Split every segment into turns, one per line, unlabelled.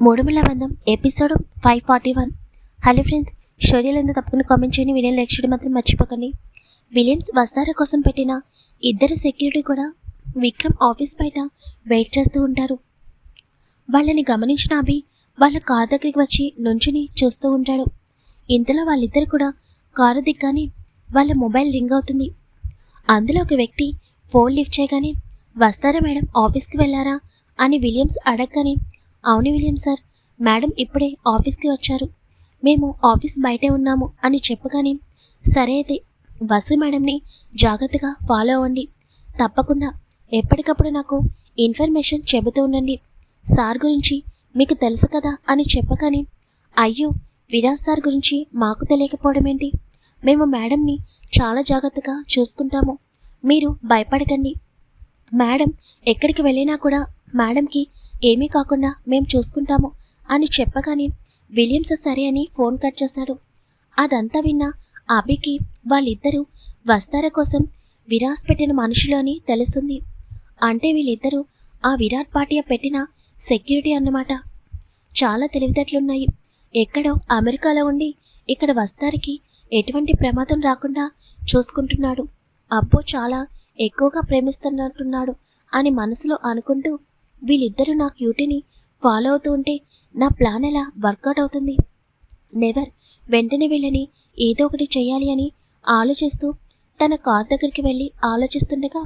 మూడుముల బంధం episode five forty one. Hello friends స్టోరీలు ఎందుకు తప్పకుండా కామెంట్ చేయండి వీడియో లైక్ చేయడం మాత్రం మర్చిపోకండి. విలియమ్స్ వస్తారా కోసం పెట్టిన ఇద్దరు సెక్యూరిటీ కూడా విక్రమ్ ఆఫీస్ బయట వెయిట్ చేస్తూ ఉంటారు. వాళ్ళని గమనించిన అభి వాళ్ళ కారు దగ్గరికి వచ్చి నుంచుని చూస్తూ ఉంటాడు. ఇంతలో వాళ్ళిద్దరు కూడా కారు దిగ్గానే వాళ్ళ మొబైల్ రింగ్ అవుతుంది. అందులో ఒక వ్యక్తి ఫోన్ లిఫ్ట్ చేయగానే వస్తారా మేడం ఆఫీస్కి వెళ్ళారా? అని విలియమ్స్ అడగగానే అవును విలియం సార్. మేడం ఇప్పుడే ఆఫీస్కి వచ్చారు. మేము ఆఫీస్ బయటే ఉన్నాము అని చెప్పగానే సరే అయితే వసు మేడంని జాగ్రత్తగా ఫాలో అవ్వండి. తప్పకుండా ఎప్పటికప్పుడు నాకు ఇన్ఫర్మేషన్ చెబుతూ ఉండండి. సార్ గురించి మీకు తెలుసు కదా అని చెప్పగానే అయ్యో విరాజ్ సార్ గురించి మాకు తెలియకపోవడం ఏంటి? మేము మేడంని చాలా జాగ్రత్తగా చూసుకుంటాము. మీరు భయపడకండి. మేడం ఎక్కడికి వెళ్ళినా కూడా మేడంకి ఏమీ కాకుండా మేము చూసుకుంటాము అని చెప్పగానే విలియమ్స్ సరే అని ఫోన్ కట్ చేస్తాడు. అదంతా విన్న అభికి వాళ్ళిద్దరూ వస్తార కోసం విరాస్ పెట్టిన మనుషులు అని తెలుస్తుంది. అంటే వీళ్ళిద్దరూ ఆ విరాట్ పాటియా పెట్టిన సెక్యూరిటీ అన్నమాట. చాలా తెలివితేటలున్నాయి. ఎక్కడో అమెరికాలో ఉండి ఇక్కడ వస్తారికి ఎటువంటి ప్రమాదం రాకుండా చూసుకుంటున్నాడు. అబ్బో చాలా ఎక్కువగా ప్రేమిస్తున్నట్టున్నాడు అని మనసులో అనుకుంటూ వీళ్ళిద్దరూ నా క్యూటీని ఫాలో అవుతూ ఉంటే నా ప్లాన్ ఎలా వర్కౌట్ అవుతుంది? నెవర్ వెంటనే వీళ్ళని ఏదో ఒకటి చేయాలి అని ఆలోచిస్తూ తన కార్ దగ్గరికి వెళ్ళి ఆలోచిస్తుండగా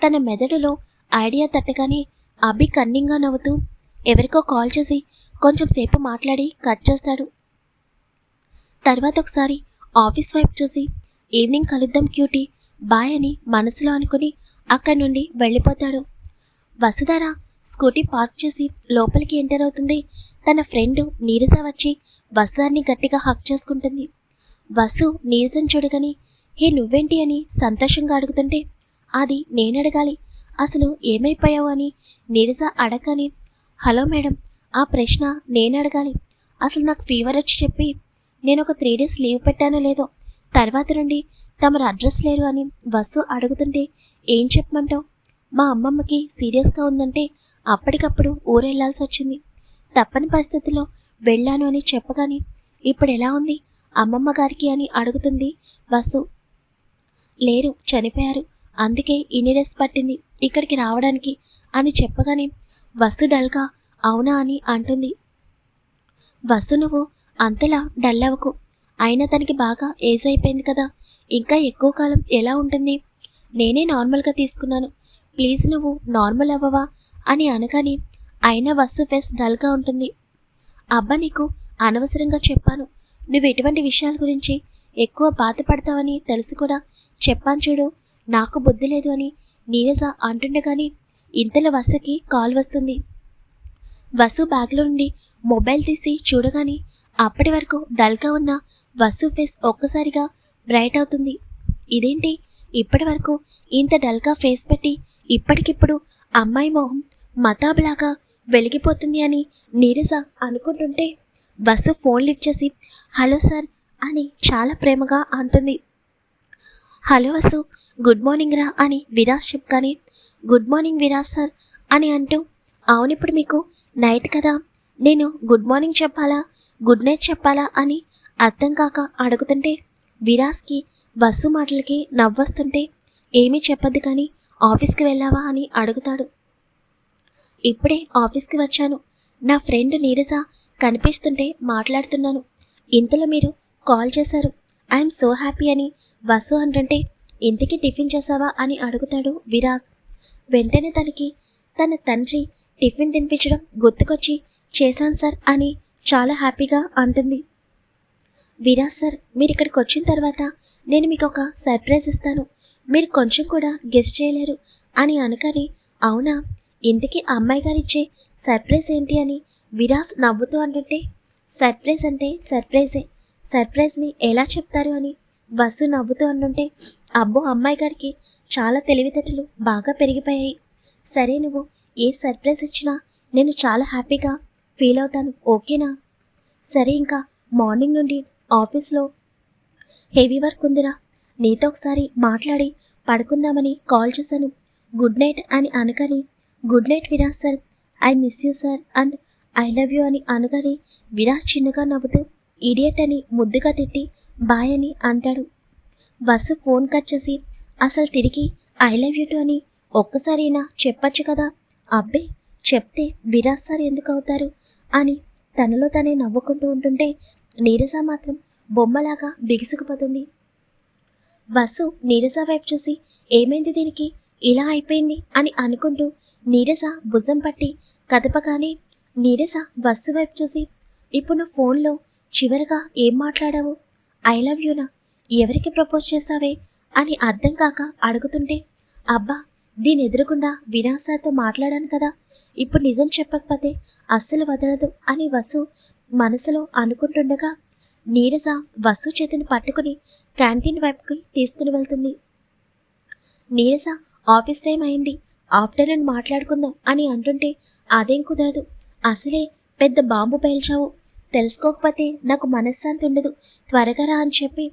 తన మెదడులో ఐడియా తట్టగానే అభి కన్నింగా నవ్వుతూ ఎవరికో కాల్ చేసి కొంచెం సేపు మాట్లాడి కట్ చేస్తాడు. తర్వాత ఒకసారి ఆఫీస్ వైపు చూసి ఈవినింగ్ కలుద్దాం క్యూటీ బాయ్ అని మనసులో అనుకుని అక్కడి నుండి వెళ్ళిపోతాడు. వసుధార స్కూటీ పార్క్ చేసి లోపలికి ఎంటర్ అవుతుంది. తన ఫ్రెండ్ నీరస వచ్చి వసుధారిని గట్టిగా హక్ చేసుకుంటుంది. వసు నీరజం చూడగాని హే నువ్వేంటి? అని సంతోషంగా అడుగుతుంటే అది నేను అడగాలి. అసలు ఏమైపోయావు? అని నీరస అడగని హలో మేడం ఆ ప్రశ్న నేను అడగాలి. అసలు నాకు ఫీవర్ వచ్చి చెప్పి నేను ఒక త్రీ డేస్ లీవ్ పెట్టానో లేదో తర్వాత నుండి తమరు అడ్రస్ లేరు అని వసు అడుగుతుంటే ఏం చెప్పమంటావు? మా అమ్మమ్మకి సీరియస్గా ఉందంటే అప్పటికప్పుడు ఊరెళ్ళాల్సి వచ్చింది. తప్పని పరిస్థితిలో వెళ్ళాను అని చెప్పగానే ఇప్పుడు ఎలా ఉంది? అమ్మమ్మ గారికి అని అడుగుతుంది వసు. లేరు చనిపోయారు. అందుకే ఇన్ని డేస్ పట్టింది ఇక్కడికి రావడానికి అని చెప్పగానే వసు డల్గా అవునా అని అంటుంది. వసు నువ్వు అంతలా డల్ అవ్వకు. అయినా తనకి బాగా ఏజ్ అయిపోయింది కదా. ఇంకా ఎక్కువ కాలం ఎలా ఉంటుంది? నేనే నార్మల్గా తీసుకున్నాను. ప్లీజ్ నువ్వు నార్మల్ అవ్వవా? అని అనగానే అయినా వస్తు ఫేస్ డల్గా ఉంటుంది. అబ్బా నీకు అనవసరంగా చెప్పాను. నువ్వు ఎటువంటి విషయాల గురించి ఎక్కువ బాధపడతావని తెలిసి కూడా. చెప్పాను చూడు నాకు బుద్ధి లేదు అని నీరజ అంటుండగాని ఇంతలో వసుకి కాల్ వస్తుంది. వసు బ్యాగ్లో నుండి మొబైల్ తీసి చూడగానే అప్పటి వరకు డల్గా ఉన్న వసు ఫేస్ ఒక్కసారిగా బ్రైట్ అవుతుంది. ఇదేంటి? ఇప్పటి వరకు ఇంత డల్గా ఫేస్ పెట్టి ఇప్పటికిప్పుడు అమ్మాయి మొహం మతాబులాగా వెలిగిపోతుంది అని నీరజ అనుకుంటుంటే బస్సు ఫోన్ లిఫ్ట్ చేసి హలో సార్ అని చాలా ప్రేమగా అంటుంది. హలో వసు గుడ్ మార్నింగ్ రా అని విరాజ్ చెప్పగానే గుడ్ మార్నింగ్ విరాజ్ సార్ అని అంటూ అవునిప్పుడు మీకు నైట్ కదా నేను గుడ్ మార్నింగ్ చెప్పాలా గుడ్ నైట్ చెప్పాలా అని అర్థం కాక అడుగుతుంటే విరాజ్కి బస్సు మాటలకి నవ్వొస్తుంటే ఏమీ చెప్పద్దు కానీ ఆఫీస్కి వెళ్ళావా? అని అడుగుతాడు. ఇప్పుడే ఆఫీస్కి వచ్చాను. నా ఫ్రెండ్ నీరజ కనిపిస్తుంటే మాట్లాడుతున్నాను. ఇంతలో మీరు కాల్ చేశారు. ఐఎమ్ సో హ్యాపీ అని వసు అంటుంటే ఇంతకీ టిఫిన్ చేసావా అని అడుగుతాడు విరాజ్. వెంటనే తనకి తన తండ్రి టిఫిన్ తినిపించడం గుర్తుకొచ్చి చేశాను సార్ అని చాలా హ్యాపీగా అంటుంది. విరాజ్ సార్ మీరు ఇక్కడికి వచ్చిన తర్వాత నేను మీకు ఒక సర్ప్రైజ్ ఇస్తాను. మీరు కొంచెం కూడా గెస్ట్ చేయలేరు అని అనగానే అవునా? ఇంతకీ అమ్మాయి గారిచ్చే సర్ప్రైజ్ ఏంటి అని విరాజ్ నవ్వుతూ అంటుంటే సర్ప్రైజ్ అంటే సర్ప్రైజే. సర్ప్రైజ్ని ఎలా చెప్తారు అని వసు నవ్వుతూ అంటుంటే అబ్బో అమ్మాయి గారికి చాలా తెలివితేటలు బాగా పెరిగిపోయాయి. సరే నువ్వు ఏ సర్ప్రైజ్ ఇచ్చినా నేను చాలా హ్యాపీగా ఫీల్ అవుతాను ఓకేనా? సరే ఇంకా మార్నింగ్ నుండి ఆఫీస్లో. హెవీ వర్క్ ఉందిరా. నీతో ఒకసారి మాట్లాడి పడుకుందామని కాల్ చేశాను. గుడ్ నైట్ అని అనకని good night Viraj sir I miss you sir and I love you అని అనగానే విరాజ్ చిన్నగా నవ్వుతూ ఇడియట్ అని ముద్దుగా తిట్టి బాయ్ అని అంటాడు. బస్సు ఫోన్ కట్ చేసి అసలు తిరిగి ఐ లవ్ యూ టు అని ఒక్కసారైనా చెప్పచ్చు కదా? అబ్బే చెప్తే విరాజ్ సార్ ఎందుకు అవుతారు? అని తనలో తనే నవ్వుకుంటూ ఉంటుంటే నీరజ మాత్రం బొమ్మలాగా బిగుసుకుపోతుంది. వసు నీరజ వైపు చూసి ఏమైంది దీనికి? ఇలా అయిపోయింది? అని అనుకుంటూ నీరజ భుజం పట్టి కదపగానే నీరజ వసు వైపు చూసి ఇప్పుడు నువ్వు ఫోన్లో చివరిగా ఏం మాట్లాడావు? ఐ లవ్ యూనా? ఎవరికి ప్రపోజ్ చేస్తావే? అని అర్థం కాక అడుగుతుంటే అబ్బా దీని ఎదురుకుండా వినాశాతో మాట్లాడాను కదా. ఇప్పుడు నిజం చెప్పకపోతే అస్సలు వదలదు అని వసు మనసులో అనుకుంటుండగా నీరజ వసు చేతిని పట్టుకుని క్యాంటీన్ వైపుకి తీసుకుని వెళ్తుంది. నీరజ ఆఫీస్ టైం అయింది. ఆఫ్టర్నూన్ మాట్లాడుకుందాం అని అంటుంటే అదేం కుదరదు. అసలే పెద్ద బాంబు పేల్చావు. తెలుసుకోకపోతే నాకు మనశ్శాంతి ఉండదు. త్వరగా రా అని చెప్పి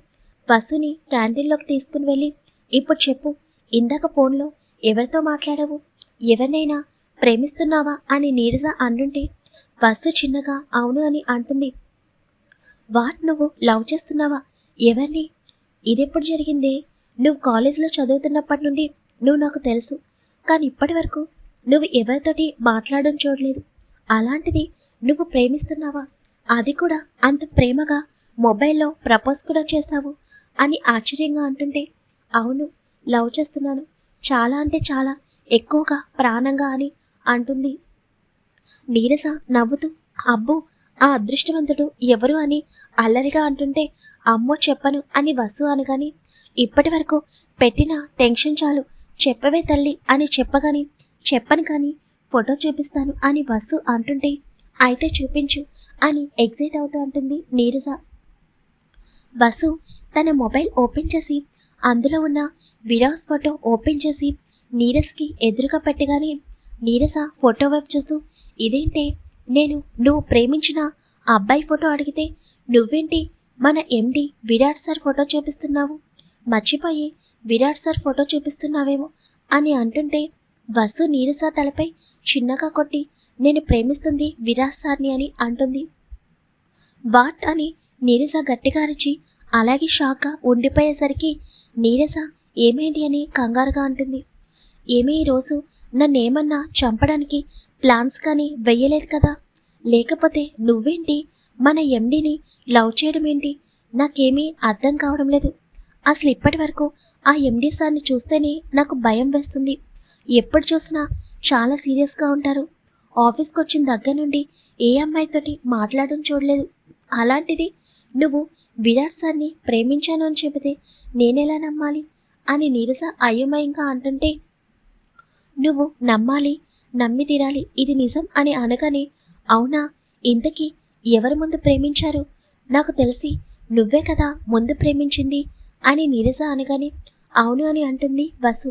వసుని క్యాంటీన్లోకి తీసుకుని వెళ్ళి ఇప్పుడు చెప్పు ఇందాక ఫోన్లో ఎవరితో మాట్లాడావు? ఎవరినైనా ప్రేమిస్తున్నావా? అని నీరజ అంటుంటే వసు చిన్నగా అవును అని అంటుంది. వాట్ నువ్వు లవ్ చేస్తున్నావా? ఎవరిని? ఇదెప్పుడు జరిగిందే? నువ్వు కాలేజీలో చదువుతున్నప్పటి నుండి నువ్వు నాకు తెలుసు. కానీ ఇప్పటి వరకు నువ్వు ఎవరితోటి మాట్లాడడం చూడలేదు. అలాంటిది నువ్వు ప్రేమిస్తున్నావా? అది కూడా అంత ప్రేమగా మొబైల్లో ప్రపోజ్ కూడా చేశావు అని ఆశ్చర్యంగా అంటుంటే అవును లవ్ చేస్తున్నాను. చాలా అంటే చాలా ఎక్కువగా ప్రాణంగా అని అంటుంది. నీరస నవ్వుతూ అబ్బో ఆ అదృష్టవంతుడు ఎవరు అని అల్లరిగా అంటుంటే అమ్మో చెప్పను అని వసు అనగాని ఇప్పటి వరకు పెట్టిన టెన్షన్ చాలు చెప్పవే తల్లి అని చెప్పగాని చెప్పను కానీ ఫోటో చూపిస్తాను అని వసు అంటుంటే అయితే చూపించు అని ఎగ్జైట్ అవుతూ అంటుంది నీరజ వసు తన మొబైల్ ఓపెన్ చేసి అందులో ఉన్న విరాస్ ఫోటో ఓపెన్ చేసి నీరజ్కి ఎదురుగా పెట్టగానే నీరస ఫోటో వైపు చూస్తూ ఇదేంటే? నేను నువ్వు ప్రేమించిన ఆ అబ్బాయి ఫోటో అడిగితే నువ్వేంటి? మన M D Virat sir photo చూపిస్తున్నావు? మర్చిపోయి విరాట్ సార్ ఫోటో చూపిస్తున్నావేమో? అని అంటుంటే వసు నీరస తలపై చిన్నగా కొట్టి నేను ప్రేమిస్తుంది విరాట్ సార్ని అని అంటుంది. వాట్ అని నీరస గట్టిగా అరిచి అలాగే షాక్గా ఉండిపోయేసరికి నీరస ఏమైంది? అని కంగారుగా అంటుంది. ఏమీ ఈరోజు నన్నేమన్నా చంపడానికి ప్లాన్స్ కానీ వెయ్యలేదు కదా? లేకపోతే నువ్వేంటి? మన ఎండిని లవ్ చేయడం ఏంటి? నాకేమీ అర్థం కావడం లేదు. అసలు ఇప్పటి వరకు ఆ ఎండి సార్ని చూస్తేనే నాకు భయం వేస్తుంది. ఎప్పుడు చూసినా చాలా సీరియస్గా ఉంటారు. ఆఫీస్కి వచ్చిన దగ్గర నుండి ఏ అమ్మాయితోటి మాట్లాడడం చూడలేదు. అలాంటిది నువ్వు విరాట్ సార్ని ప్రేమించాను అని చెబితే నేనెలా నమ్మాలి? అని నీరస అయోమయంగా అంటుంటే నువ్వు నమ్మాలి నమ్మి తీరాలి ఇది నిజం అని అనగానే అవునా ఇంతకీ ఎవరి ముందు ప్రేమించారు? నాకు తెలిసి నువ్వే కదా ముందు ప్రేమించింది అని నీరజ అనగానే అవును అని అంటుంది వసు.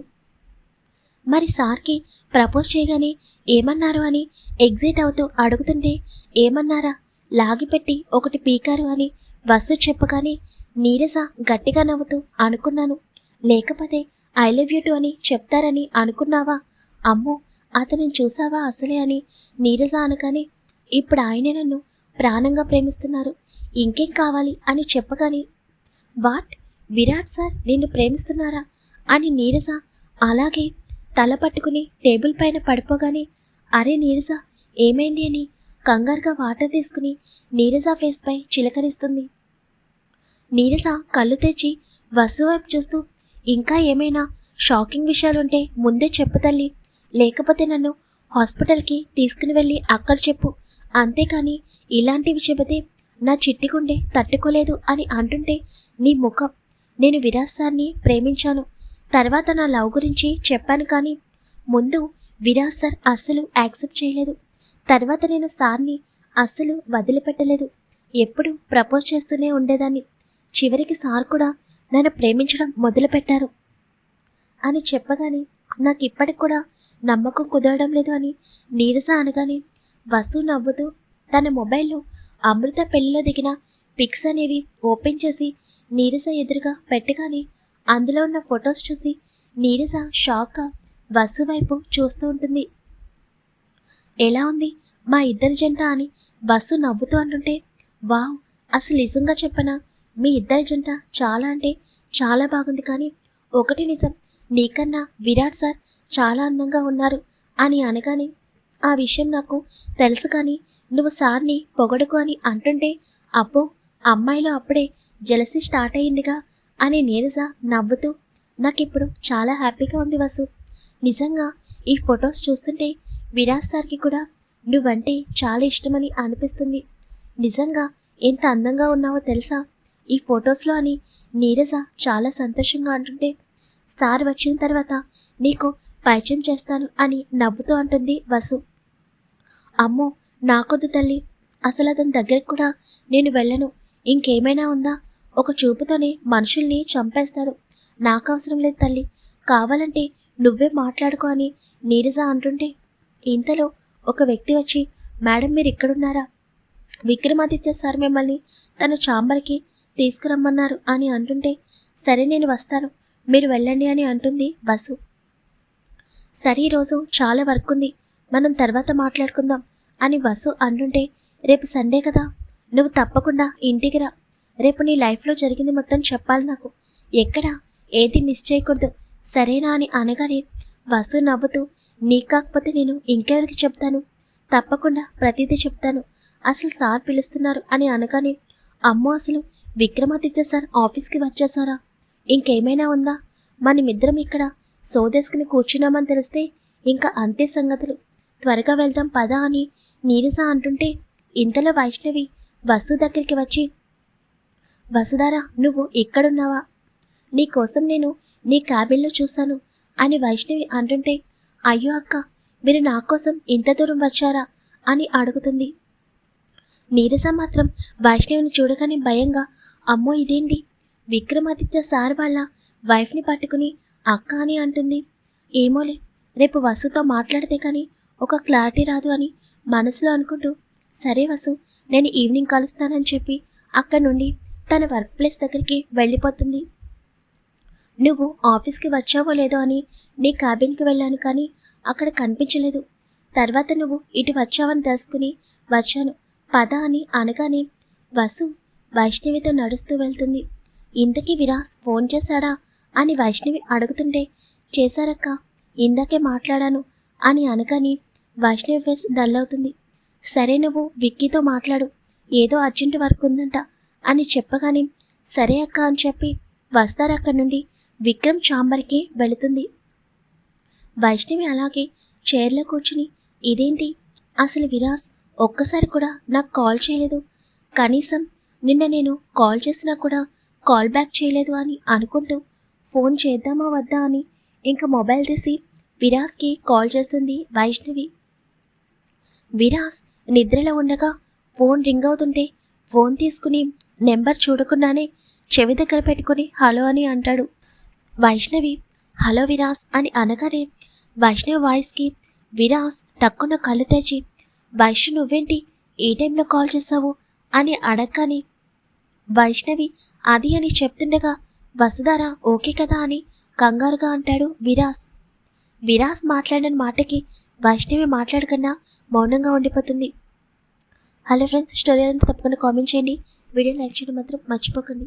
మరి సార్కి ప్రపోజ్ చేయగానే ఏమన్నారు అని ఎగ్జిట్ అవుతూ అడుగుతుంటే ఏమన్నారా? లాగిపెట్టి ఒకటి పీకారు అని వసు చెప్పగానే నీరజ గట్టిగా నవ్వుతూ అనుకున్నాను. లేకపోతే ఐ లవ్ యూ టు అని చెప్తారని అనుకున్నావా? అమ్మో అతనిని చూసావా అసలే అని నీరజ అనగానే ఇప్పుడు ఆయనే నన్ను ప్రాణంగా ప్రేమిస్తున్నారు. ఇంకేం కావాలి అని చెప్పగానే వాట్? విరాట్ సార్ నిన్ను ప్రేమిస్తున్నారా? అని నీరజ అలాగే తల పట్టుకుని టేబుల్ పైన పడిపోగానే అరే నీరజ ఏమైంది అని కంగారుగా వాటర్ తీసుకుని నీరజ ఫేస్పై చిలకరిస్తుంది. నీరజ కళ్ళు తెచ్చి వసు వైపు చూస్తూ ఇంకా ఏమైనా షాకింగ్ విషయాలుంటే ముందే చెప్పు తల్లి లేకపోతే నన్ను హాస్పిటల్కి తీసుకుని వెళ్ళి అక్కడ చెప్పు. అంతేకాని ఇలాంటివి చెబితే నా చిట్టిగుండె తట్టుకోలేదు అని అంటుంటే నీ ముఖం. నేను విరాస్తాన్ని సార్ని ప్రేమించాను. తర్వాత నా లవ్ గురించి చెప్పాను కానీ ముందు విరాజ్ సార్ అస్సలు యాక్సెప్ట్ చేయలేదు. తర్వాత నేను సార్ని అస్సలు వదిలిపెట్టలేదు. ఎప్పుడు ప్రపోజ్ చేస్తూనే ఉండేదాన్ని. చివరికి సార్ కూడా నన్ను ప్రేమించడం మొదలుపెట్టారు. అని చెప్పగానే నాకు ఇప్పటికి కూడా నమ్మకం కుదరడం లేదు అని నీరస అనగానే వసు నవ్వుతూ తన మొబైల్లో అమృత పెళ్ళిలో దిగిన పిక్స్ అనేవి ఓపెన్ చేసి నీరస ఎదురుగా పెట్టగానే అందులో ఉన్న ఫొటోస్ చూసి నీరస షాక్గా వసు వైపు చూస్తూ ఉంటుంది. ఎలా ఉంది? మా ఇద్దరి జంట? అని బస్సు నవ్వుతూ అంటుంటే వావ్ అసలు నిజంగా చెప్పనా? మీ ఇద్దరి జంట చాలా అంటే చాలా బాగుంది కానీ ఒకటి నిజం నీకన్నా విరాట్ సార్ చాలా అందంగా ఉన్నారు అని అనగానే ఆ విషయం నాకు తెలుసు కానీ నువ్వు సార్ని పొగడుకు అని అంటుంటే అబ్బో అమ్మాయిలో అప్పుడే జలసి స్టార్ట్ అయ్యిందిగా అని నేనుసా నవ్వుతూ నాకిప్పుడు చాలా హ్యాపీగా ఉంది వసు. నిజంగా ఈ ఫొటోస్ చూస్తుంటే విరాజ్ సార్కి కూడా నువ్వంటే చాలా ఇష్టమని అనిపిస్తుంది. నిజంగా ఎంత అందంగా ఉన్నావో తెలుసా? ఈ ఫొటోస్లో అని నీరజ చాలా సంతోషంగా అంటుంటే సార్ వచ్చిన తర్వాత నీకు పరిచయం చేస్తాను అని నవ్వుతూ అంటుంది వసు. అమ్మో నాకొద్దు తల్లి. అసలు అతని దగ్గరికి కూడా నేను వెళ్ళను. ఇంకేమైనా ఉందా? ఒక చూపుతోనే మనుషుల్ని చంపేస్తాడు. నాకు అవసరం లేదు తల్లి. కావాలంటే నువ్వే మాట్లాడుకో అని నీరజ అంటుంటే ఇంతలో ఒక వ్యక్తి వచ్చి మేడం మీరు ఇక్కడున్నారా విక్రమాదిత్య సార్ మిమ్మల్ని తన చాంబర్కి తీసుకురమ్మన్నారు అని అంటుంటే సరే నేను వస్తాను. మీరు వెళ్ళండి అని అంటుంది బస్సు సరే ఈరోజు చాలా వర్క్ ఉంది. మనం తర్వాత మాట్లాడుకుందాం. అని బస్సు అంటుంటే రేపు సండే కదా. నువ్వు తప్పకుండా ఇంటికి రా. రేపు నీ లైఫ్లో జరిగింది మొత్తం చెప్పాలి నాకు. ఎక్కడ? ఏది మిస్ చేయకూడదు. సరేనా అని అనగానే వసు నవ్వుతూ నీ కాకపోతే నేను ఇంకెవరికి చెప్తాను? తప్పకుండా ప్రతిదీ చెప్తాను. అసలు సార్ పిలుస్తున్నారు అని అనగానే అమ్మో అసలు విక్రమాదిత్య సార్ ఆఫీస్కి వచ్చేసారా? ఇంకేమైనా ఉందా? మనమిద్దరం ఇక్కడ సోదేసుకుని కూర్చున్నామని తెలిస్తే ఇంకా అంతే సంగతులు. త్వరగా వెళ్దాం పదా అని నీరస అంటుంటే ఇంతలో వైష్ణవి వసు దగ్గరికి వచ్చి వసుధారా నువ్వు ఇక్కడున్నావా? నీకోసం నేను నీ క్యాబిన్లో చూశాను అని వైష్ణవి అంటుంటే అయ్యో అక్క మీరు నా కోసం ఇంత దూరం వచ్చారా అని అడుగుతుంది. నీరస మాత్రం వైష్ణవిని చూడగానే భయంగా అమ్మో ఇదేంటి? విక్రమాదిత్య సార్ వాళ్ళ వైఫ్ని పట్టుకుని అక్క అని అంటుంది. ఏమోలే రేపు వసుతో మాట్లాడితే కానీ ఒక క్లారిటీ రాదు అని మనసులో అనుకుంటూ సరే వసు నేను ఈవినింగ్ కలుస్తానని చెప్పి అక్కడి నుండి తన వర్క్ ప్లేస్ దగ్గరికి వెళ్ళిపోతుంది. నువ్వు ఆఫీస్కి వచ్చావో లేదో అని నీ క్యాబిన్కి వెళ్ళాను కానీ అక్కడ కనిపించలేదు. తర్వాత నువ్వు ఇటు వచ్చావని తెలుసుకుని వచ్చాను. పద అని అనగానే వసు వైష్ణవితో నడుస్తూ వెళ్తుంది. ఇంతకీ విరాస్ ఫోన్ చేశాడా? అని వైష్ణవి అడుగుతుంటే చేశారక్క ఇందాకే మాట్లాడాను అని అనగానే వైష్ణవి ఫేస్ డల్ అవుతుంది సరే నువ్వు విక్కీతో మాట్లాడు ఏదో అర్జెంట్ వర్క్ ఉందంట అని చెప్పగానే సరే అక్క అని చెప్పి వస్తారక్కడి నుండి విక్రమ్ చాంబర్కి వెళుతుంది. వైష్ణవి అలాగే చైర్లో కూర్చుని ఇదేంటి? అసలు విరాస్ ఒక్కసారి కూడా నాకు కాల్ చేయలేదు. కనీసం నిన్న నేను కాల్ చేసినా కూడా కాల్ బ్యాక్ చేయలేదు అని అనుకుంటూ ఫోన్ చేద్దామా వద్దా అని ఇంకా మొబైల్ తీసి విరాస్కి కాల్ చేస్తుంది వైష్ణవి. విరాస్ నిద్రలో ఉండగా ఫోన్ రింగ్ అవుతుంటే ఫోన్ తీసుకుని నెంబర్ చూడకుండానే చెవి దగ్గర పెట్టుకుని హలో అని అంటాడు. వైష్ణవి హలో విరాస్ అని అనగానే వైష్ణవి వాయిస్కి విరాస్ టక్కున కళ్ళు తెచ్చి వైష్ణు నువ్వేంటి ఏ టైంలో కాల్ చేసావు అని అడగని వైష్ణవి అది అని చెప్తుండగా వసుధార ఓకే కదా అని కంగారుగా అంటాడు విరాస్. విరాస్ మాట్లాడిన మాటకి వైష్ణవి మాట్లాడకన్నా మౌనంగా ఉండిపోతుంది. హలో ఫ్రెండ్స్ స్టోరీ అంతా తప్పకుండా కామెంట్ చేయండి. వీడియో లైక్ చేయడం మాత్రం మర్చిపోకండి.